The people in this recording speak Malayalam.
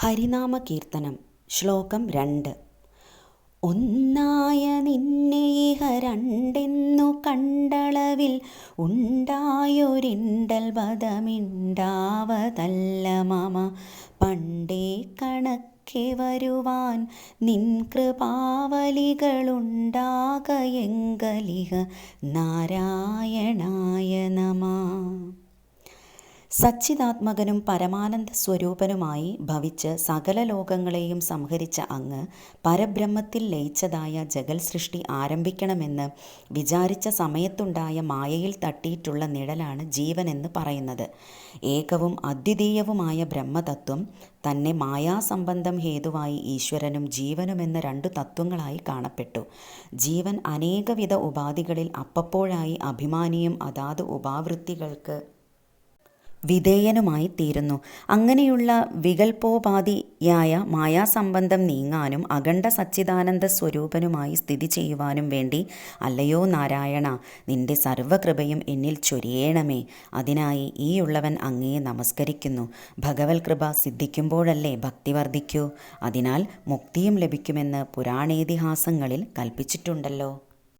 ഹരിനാമ കീർത്തനം ശ്ലോകം രണ്ട്. ഒന്നായ നിന്നെ ഇഹ രണ്ടെന്നു കണ്ടളവിൽ ഉണ്ടായൊരിണ്ടൽ പദമിണ്ടാവതല്ല മമ. പണ്ടേ കണക്കെ വരുവാൻ നിൻ കൃപാവലികളുണ്ടാകയെങ്കലിഹ നാരായണായ നമ. സച്ചിദാത്മകനും പരമാനന്ദ സ്വരൂപനുമായി ഭവിച്ച് സകല ലോകങ്ങളെയും സംഹരിച്ച അങ്ങ് പരബ്രഹ്മത്തിൽ ലയിച്ചതായ ജഗൽ സൃഷ്ടി ആരംഭിക്കണമെന്ന് വിചാരിച്ച സമയത്തുണ്ടായ മായയിൽ തട്ടിയിട്ടുള്ള നിഴലാണ് ജീവനെന്ന് പറയുന്നത്. ഏകവും അദ്വിതീയവുമായ ബ്രഹ്മതത്വം തന്നെ മായാസംബന്ധം ഹേതുവായി ഈശ്വരനും ജീവനുമെന്ന രണ്ടു തത്വങ്ങളായി കാണപ്പെട്ടു. ജീവൻ അനേകവിധ ഉപാധികളിൽ അപ്പപ്പോഴായി അഭിമാനിയും അതാത് ഉപാവൃത്തികൾക്ക് വിധേയനുമായി തീരുന്നു അങ്ങനെയുള്ള വികൽപോപാധിയായ മായാസംബന്ധം നീങ്ങാനും അഖണ്ഡ സച്ചിദാനന്ദ സ്വരൂപനുമായി സ്ഥിതി ചെയ്യുവാനും വേണ്ടി അല്ലയോ നാരായണ നിന്റെ സർവകൃപയും എന്നിൽ ചൊരിയേണമേ. അതിനായി ഈ ഉള്ളവൻ അങ്ങയെ നമസ്കരിക്കുന്നു. ഭഗവത് കൃപ സിദ്ധിക്കുമ്പോഴല്ലേ ഭക്തി വർദ്ധിക്കൂ? അതിനാൽ മുക്തിയും ലഭിക്കുമെന്ന് പുരാണേതിഹാസങ്ങളിൽ കൽപ്പിച്ചിട്ടുണ്ടല്ലോ.